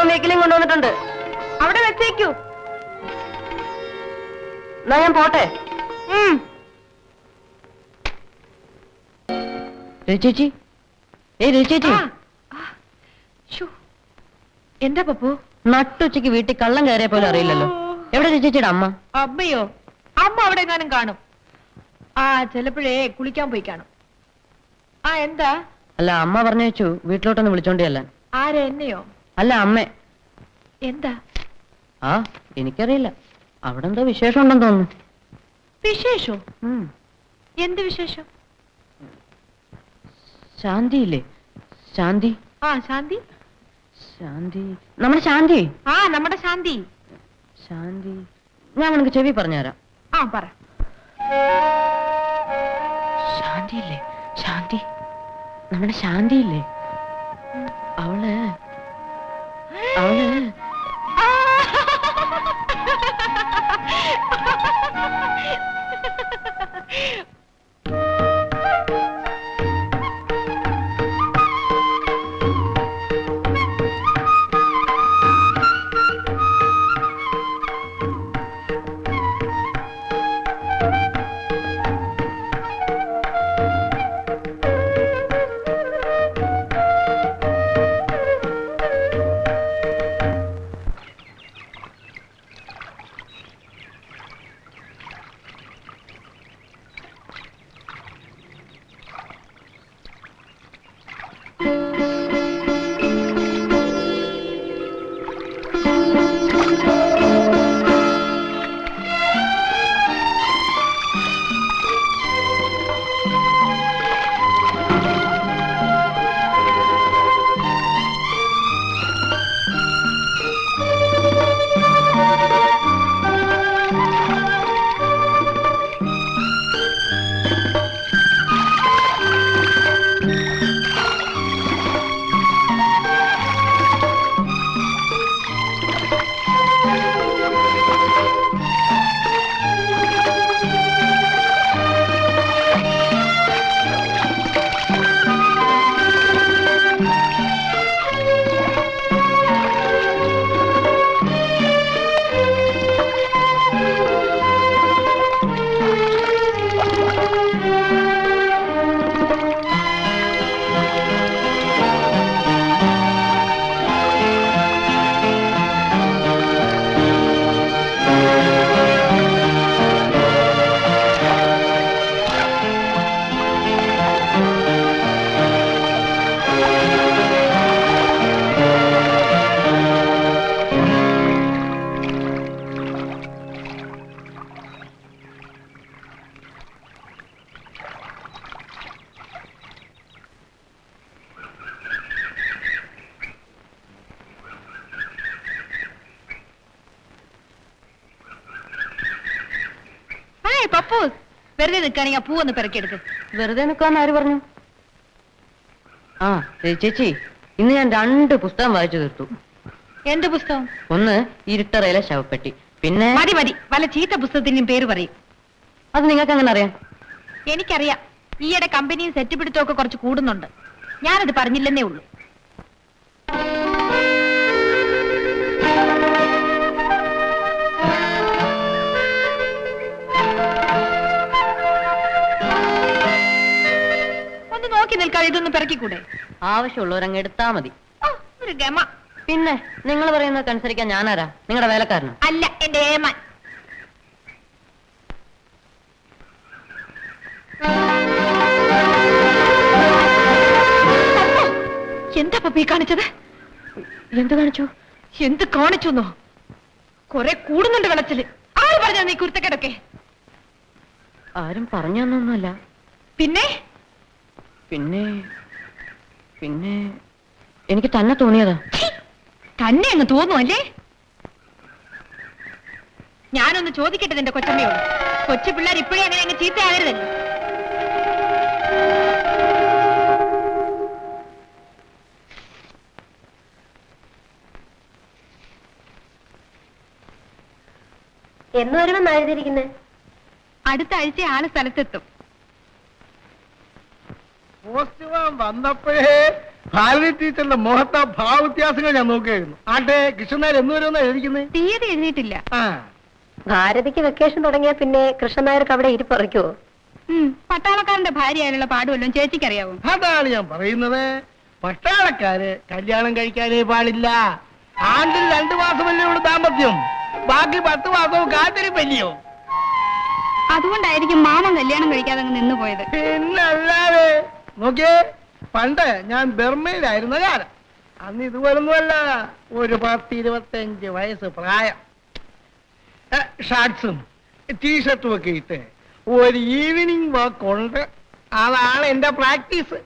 പുസ്തകം വീക്കിലും കൊണ്ടുവന്നിട്ടുണ്ട്. അവിടെ വെച്ചേക്കൂ. എന്നാ ഞാൻ പോട്ടെ? എന്റെ ചേച്ചി ഏയ് ചേച്ചി. എന്താ പപ്പു? നട്ടുച്ചക്ക് വീട്ടിൽ കള്ളം കയറിയ പോലും അറിയില്ലല്ലോ. എവിടെ ചേച്ചിയുടെ അമ്മ? അമ്മയോ? അമ്മ അവിടെ എങ്ങാനും കാണും. ആ ചിലപ്പോഴേ കുളിക്കാൻ പോയി കാണും. ആ എന്താ? അല്ല അമ്മ പറഞ്ഞു വെച്ചു വീട്ടിലോട്ടൊന്ന് വിളിച്ചോണ്ടേ അല്ല എന്നെയോ? അല്ല അമ്മ. എന്താ? ആ എനിക്കറിയില്ല. അവിടെ എന്തോ വിശേഷം ഉണ്ടെന്ന് തോന്നുന്നു. വിശേഷോ. എന്ത് വിശേഷം? ശാന്തി ഇല്ലേ ശാന്തി? ആ ശാന്തി? ശാന്തി. നമ്മുടെ ശാന്തി? ആ നമ്മുടെ ശാന്തി. ശാന്തി. ഞാൻ നിനക്ക് ചെവി പറഞ്ഞുതരാം. ആ പറ. ശാന്തി ഇല്ലേ ശാന്തി. നമ്മുടെ ശാന്തിയില്ലേ? അവൾ ഹായ് പപ്പു വെറുതെ നിൽക്കുകയാണെങ്കിൽ ആ പൂവൊന്ന് പെറുക്കിയെടുക്ക്. വെറുതെ നിൽക്കാന്ന് ആര് പറഞ്ഞു? ആ ചേച്ചി. ഇന്ന് ഞാൻ രണ്ട് പുസ്തകം വായിച്ചു തീർത്തു. എന്ത് പുസ്തകം? ഒന്ന് ഇരുട്ടറയിലെ ശവപ്പെട്ടി. പിന്നെ മതി മതി. വല്ല ചീത്ത പുസ്തകത്തിന്റെയും പേര് പറയും. അത് നിങ്ങൾക്ക് അങ്ങനെ അറിയാം? എനിക്കറിയാം. ഈയിടെ കമ്പനിയും സെറ്റ് പിടുത്തമൊക്കെ കുറച്ച് കൂടുന്നുണ്ട്. ഞാനത് പറഞ്ഞില്ലെന്നേ ഉള്ളൂ. നോക്കി നിൽക്കാതെ ഇതൊന്ന് പിറക്കിക്കൂടെ? ആവശ്യമുള്ളവരങ്ങ് എടുത്താ മതി. ഓ, ഒരു ഗമ. പിന്നെ നിങ്ങൾ പറയുന്നതൊക്കെ അനുസരിക്കാൻ ഞാനാരാ? നിങ്ങളുടെ വേലക്കാരനോ? അല്ല എന്റെ ഏമാൻ. എന്താ പപ്പി കാണിച്ചത്? എന്ത് കാണിച്ചു? എന്ത് കാണിച്ചെന്നോ? കൊറേ കൂടുന്നുണ്ട് വെള്ളത്തിൽ ആര് പറഞ്ഞാ നീ കുരുത്തക്കേടൊക്കെ? ആരും പറഞ്ഞു തന്നൊന്നുമല്ല പിന്നെ? പിന്നെ പിന്നെ എനിക്ക് തന്നെ തോന്നിയതാ. തന്നെ അങ്ങ് തോന്നുമല്ലേ ഞാനൊന്ന് ചോദിക്കട്ടെ നിന്റെ കൊച്ചമ്മയോട്. കൊച്ചു പിള്ളേർ ഇപ്പോഴേ അങ്ങനെ അങ്ങ് ചീത്തയാകരുതല്ലോ? എന്ന് വരുമെന്ന് എഴുതിയിരിക്കുന്നത് അടുത്ത ആഴ്ച ആൾ സ്ഥലത്തെത്തും. പോസ്റ്റ്മാൻ വന്നപ്പോഴേ ഭാരതി ടീച്ചറിന്റെ മുഖത്ത ഭാവവ്യത്യാസങ്ങൾ ഞാൻ നോക്കിയായിരുന്നു. ആട്ടെ കൃഷ്ണനായർ എന്ന് വരുമെന്നാ എഴുതിക്കുന്നത് തീയതി എഴുതിയിട്ടില്ല. ആ. ഭാരതിക്ക് വെക്കേഷൻ തുടങ്ങിയ പിന്നെ കൃഷ്ണനായർക്ക് അവിടെ അവിടെ ഇരിപ്പുറയ്ക്കുവോ പട്ടാളക്കാരന്റെ ഭാര്യയായുള്ള പാടുവല്ലോ ചേച്ചിക്കറിയാവോ? അതാണ് ഞാൻ പറയുന്നത്. പട്ടാളക്കാര് കല്യാണം കഴിക്കാനേ പാടില്ല. ആണ്ടിൽ രണ്ടു മാസമല്ലേ ഉള്ളൂ ദാമ്പത്യം. ബാക്കി പത്ത് മാസവും കാത്തിരിപ്പല്ലയോ? അതുകൊണ്ടായിരിക്കും മാമൻ കല്യാണം കഴിക്കാതെ അങ്ങ് നിന്നുപോയത്. പിന്നല്ലാതെ നോക്കിയേ പണ്ട് ഞാൻ ബർമയിലായിരുന്ന കാലം അന്ന് ഇതുപോലൊന്നുമല്ല ഒരു പത്ത് ഇരുപത്തഞ്ച് വയസ്സ് പ്രായം. ഷർട്ട്സും ടീഷർട്ടും ഒക്കെ ഇട്ട് ഒരു ഈവനിങ് വാക്ക് ഉണ്ട്. അതാണ് എന്റെ പ്രാക്ടീസ്.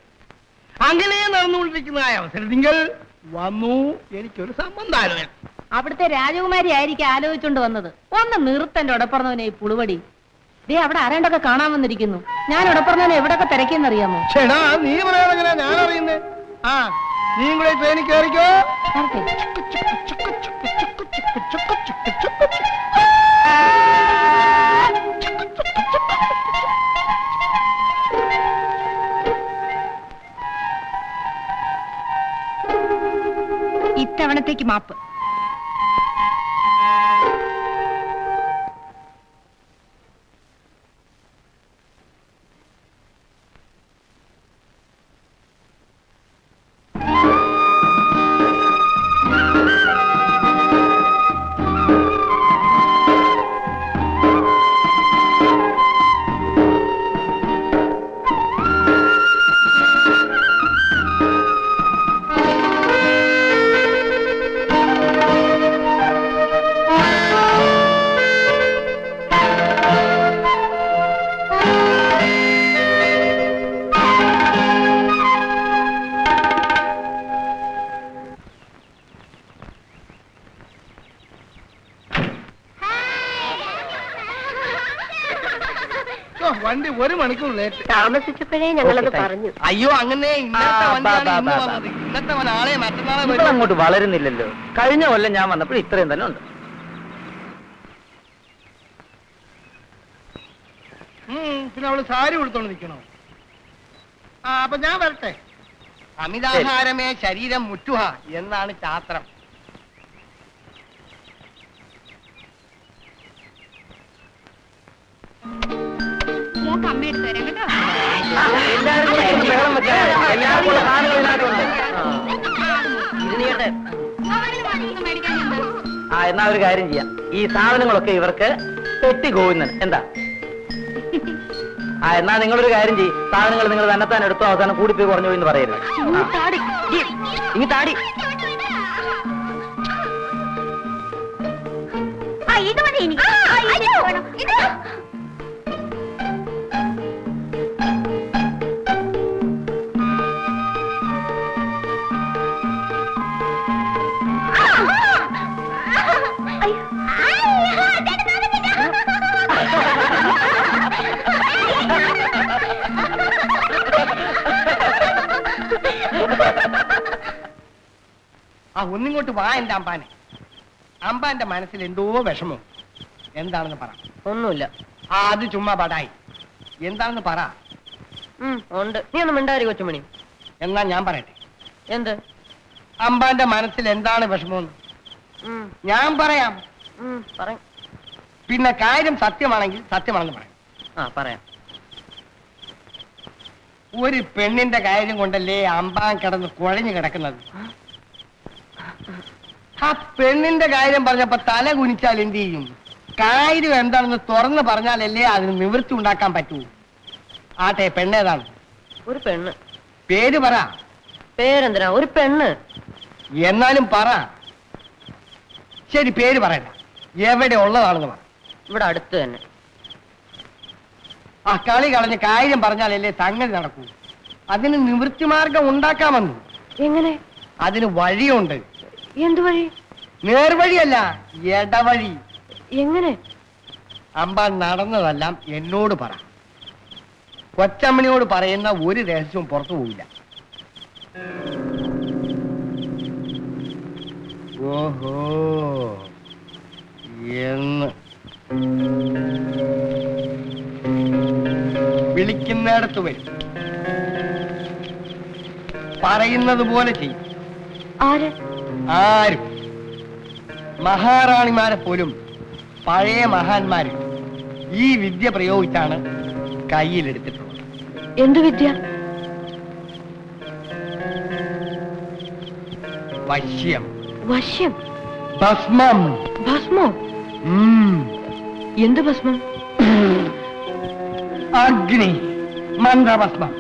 അങ്ങനെ നടന്നുകൊണ്ടിരിക്കുന്നതായ അവസരത്തിങ്കിൽ വന്നു. എനിക്കൊരു സംബന്ധാലോചന അവിടുത്തെ രാജകുമാരി ആയിരിക്കും ആലോചിച്ചുകൊണ്ട് വന്നത്. ഒന്ന് നിർത്തന്റെ ഉടപ്പറന്നവനെ ഈ പുളുവടി. ദേ അവിടെ ആരാണ്ടൊക്കെ കാണാൻ വന്നിരിക്കുന്നു. ഞാൻ ഉടപ്പറന്നവനെ എവിടൊക്കെ തിരക്കിയെന്നറിയാമോ? ചേടാ നീ പറയാനെങ്ങനെ ഞാൻ അറിയുന്നേ ആ നീ കൂടെ ട്രെയിനിൽ കയറിക്കോ ഇത്തവണത്തേക്ക് മാപ്പ്. ഒരു മണിക്കൂർ ലേറ്റ്. താമസിച്ചപ്പോഴേ ഞങ്ങളത് പറഞ്ഞു. അയ്യോ അങ്ങനെ ഇന്നത്തെ ആ, വണ്ടിയാണ് ബാ, ഇന്ന് ബാ, ബാ, വന്നത്. ഇന്നത്തെ നാളെ മറ്റന്നാളെ ഇപ്പോൾ വരും അങ്ങോട്ട് വളരുന്നില്ലല്ലോ. കഴിഞ്ഞ കൊല്ലം ഞാൻ വന്നപ്പോൾ ഇത്രയും തന്നെ ഉണ്ട്. ഉം, പിന്നെ അവൾ സാരി കൊടുത്തോണ്ട് നിൽക്കണോ ആ അപ്പൊ ഞാൻ വരട്ടെ. അമിതാഹാരമേ ശരീരം മുറ്റുക എന്നാണ് ശാസ്ത്രം. മോക്ക് അമ്മ എടുത്തു തരാം കേട്ടോ ആ എന്നാ ഒരു കാര്യം ചെയ്യാം. ഈ സാധനങ്ങളൊക്കെ ഇവർക്ക് പെട്ടി കോവുന്നത് എന്താ? ആ എന്നാ നിങ്ങളൊരു കാര്യം ചെയ്യും. സാധനങ്ങൾ നിങ്ങൾ തന്നെ താൻ എടുത്തോ അവസാനം കൂടിപ്പോയി കുറഞ്ഞു പോയി എന്ന് പറയരുത്. ഇനി താടി. ഇത് മതി എനിക്ക് ആ ഒന്നിങ്ങോട്ട് വാ എന്റെ അമ്പാനെ. അമ്പാന്റെ മനസ്സിൽ എന്തോ വിഷമം. എന്താണെന്ന് പറ. ഒന്നുമില്ല. ആ അത് ചുമ്മാ പടായി. എന്താണെന്ന് പറ. ഉം, ഉണ്ട്. നീ ഒന്ന് മിണ്ടാരി കൊച്ചുമണി. എന്നാ ഞാൻ പറയട്ടെ. എന്ത്? അമ്പാന്റെ മനസ്സിൽ എന്താണ് വിഷമം? ഉം, ഞാൻ പറയാം. ഉം, പറയും. പിന്നെ കാര്യം സത്യമാണെങ്കിൽ സത്യമാണെന്ന് പറയാം. ആ പറയാം. ഒരു പെണ്ണിന്റെ കാര്യം കൊണ്ടല്ലേ അമ്പാൻ കിടന്ന് കുഴഞ്ഞു കിടക്കുന്നത്? ആ പെണ്ണിന്റെ കാര്യം പറഞ്ഞപ്പോ തല കുനിച്ചാൽ എന്ത് ചെയ്യും? കാര്യം എന്താണെന്ന് തുറന്ന് പറഞ്ഞാലല്ലേ അതിന് നിവൃത്തി ഉണ്ടാക്കാൻ പറ്റൂ. ആട്ടെ പെണ്ണേതാണ്? ഒരു പെണ്ണ്. പേര് പറ. പേരെന്തിനാ? ഒരു പെണ്ണ്. എന്നാലും പറ. ശരി പേര് പറയണ്ട. എവിടെ ഉള്ളതാണെന്ന് പറ. ഇവിടെ അടുത്ത് തന്നെ. ആ കളി കളഞ്ഞ് കാര്യം പറഞ്ഞാലല്ലേ സംഗതി നടക്കൂ. അതിന് നിവൃത്തി മാർഗം ഉണ്ടാക്കാമെന്ന്. എങ്ങനെ? അതിന് വഴിയുണ്ട്. എന്തു വഴി? നേർവഴിയല്ല ഇടവഴി. എങ്ങനെ? അമ്പ നടന്നതെല്ലാം എന്നോട് പറ. കൊച്ചമ്മണിയോട് പറയുന്ന ഒരു രഹസ്യവും പുറത്തു പോവില്ല. ഓഹോ എന്ന്. വിളിക്കുന്നിടത്ത് വരും. പറയുന്നത് പോലെ ചെയ്യും. ആര്? ആരും. മഹാറാണിമാരെ പോലും പഴയ മഹാന്മാര് ഈ വിദ്യ പ്രയോഗിച്ചാണ് കയ്യിലെടുത്തിട്ടുള്ളത്. എന്ത് വിദ്യ? വശ്യം. വശ്യം? ഭസ്മം. ഭസ്മോ? എന്ത് ഭസ്മം? അഗ്നി. മന്ത്രഭസ്മം.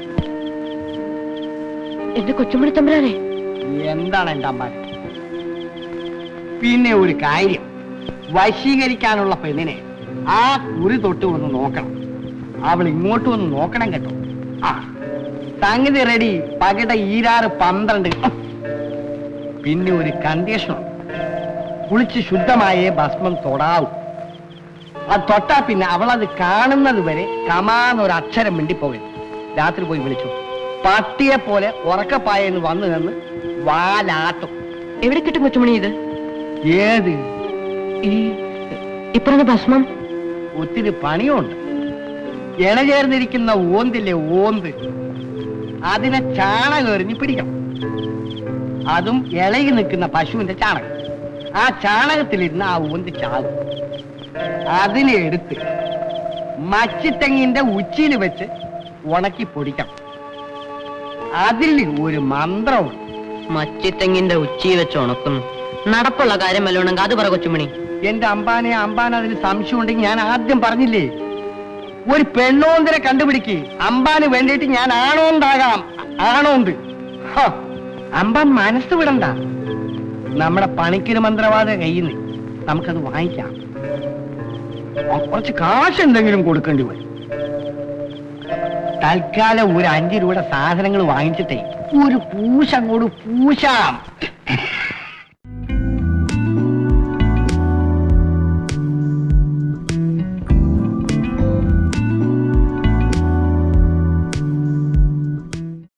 എന്റെ കൊച്ചുമണി തമ്പുരാനെ. എന്താണ് എന്റെ അമ്പാൻ പിന്നെ ഒരു കാര്യം. വശീകരിക്കാനുള്ള പെണ്ണിനെ ആ കുറി തൊട്ട് ഒന്ന് നോക്കണം. അവൾ ഇങ്ങോട്ട് വന്ന് നോക്കണം കേട്ടോ. ആ സംഗതി റെഡി പകട ഈരാറ് പന്ത്രണ്ട്. പിന്നെ ഒരു കണ്ടീഷൻ കുളിച്ച് ശുദ്ധമായ ഭസ്മം തൊടാവൂ. അത് തൊട്ടാ പിന്നെ അവൾ അത് കാണുന്നത് വരെ കമാന്നൊരു അക്ഷരം മിണ്ടിപ്പോകരുത് രാത്രി പോയി വിളിച്ചു. പട്ടിയെ പോലെ ഉറക്കപ്പായെന്ന് വന്നു നിന്ന് വാലാട്ടും. എവിടെ കിട്ടും കൊച്ചുമണി ഇത്? ഏത്? ഈ ഭക്ഷണം ഒത്തിരി പണിയുണ്ട്. ഇണചേർന്നിരിക്കുന്ന ഓന്തില്ലേ ഓന്ത്. അതിനെ ചാണകം എറിഞ്ഞ് പിടിക്കണം. അതും ഇളകി നിൽക്കുന്ന പശുവിന്റെ ചാണകം. ആ ചാണകത്തിലിരുന്ന് ആ ഓന്ത് ചാകും അതിനെ എടുത്ത് മച്ചിത്തെങ്ങിന്റെ ഉച്ചിയിൽ വെച്ച് ഉണക്കി പൊടിക്കണം. അതിൽ ഒരു മന്ത്രമുണ്ട്. മച്ചിത്തെങ്ങിന്റെ ഉച്ചിയിൽ വെച്ച് ഉണക്കുന്നു നടപ്പുള്ള കാര്യം വല്ലോണെങ്കിൽ അത് പറ കൊച്ചുമണി. എന്റെ അമ്പാനെ അമ്പാൻ അതിന് സംശയം ഉണ്ടെങ്കിൽ ഞാൻ ആദ്യം പറഞ്ഞില്ലേ? ഒരു പെണ്ണോന്തിനെ കണ്ടുപിടിക്ക്. അമ്പാന് വേണ്ടിയിട്ട് ഞാൻ ആണോണ്ടാകാം. ആണോണ്ട്. അമ്പാൻ മനസ്സ് വിടണ്ട. നമ്മുടെ പണിക്കൊരു മന്ത്രവാദ കയ്യിൽ നമുക്കത് വാങ്ങിക്കാം. കുറച്ച് കാശ് എന്തെങ്കിലും കൊടുക്കേണ്ടി വരും. തൽക്കാലം ഒരു അഞ്ചു രൂപയുടെ സാധനങ്ങൾ വാങ്ങിച്ചിട്ടേ ഒരു പൂശ അങ്ങോട്ട് പൂശാം.